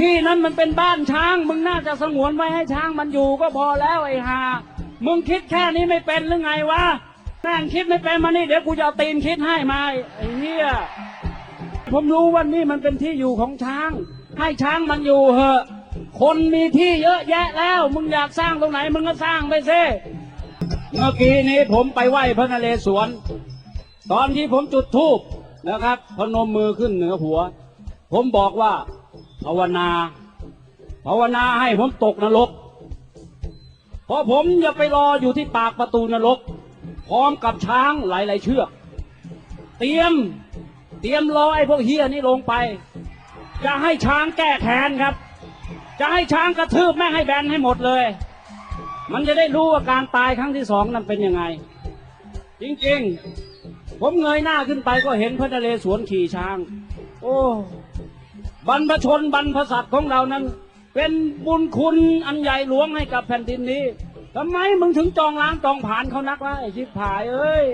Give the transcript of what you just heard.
ที่นั้นมันเป็นบ้านช้าง มึงน่าจะสงวนไว้ให้ช้างมันอยู่ก็พอแล้วไอ้ห่ามึงคิดแค่นี้ไม่เป็นหรือไงวะแม่งคิดไม่เป็นมานี่เดี๋ยวกูจะเอาตีนคิดให้มาไอ้เหี้ยผมรู้ว่านี่มันเป็นที่อยู่ของช้าง ให้ช้างมันอยู่เหอะ คนมีที่เยอะแยะแล้ว มึงอยากสร้างตรงไหนมึงก็สร้างไปซิเมื่อกี้นี้ผมไปไหว้พระนเรศวร ตอนที่ผมจุดธูปนะครับพนมมือขึ้นเหนือหัว ผมบอกว่า ภาวนา ภาวนาให้ผมตกนรก เพราะผมจะไปรออยู่ที่ปากประตูนรก พร้อมกับช้างหลายๆเชือก เตรียม เตรียมรอไอ้พวกเฮียนี่ลงไป จะให้ช้างแก้แค้นครับ จะให้ช้างกระทืบแม่งให้แบนให้หมดเลย มันจะได้รู้ว่าการตายครั้งที่สองนั้นเป็นยังไง จริง ๆ ผมเงยหน้าขึ้นไปก็เห็นพระนเรศวรขี่ช้าง โอ้บรรพชนบรรพสัตว์ของเรานั้น เป็นบุญคุณอันใหญ่หลวงให้กับแผ่นดินนี้ทำไมมึงถึงจองล้างจองผ่านเขานักวะไอ้ชิบหายเอ้ย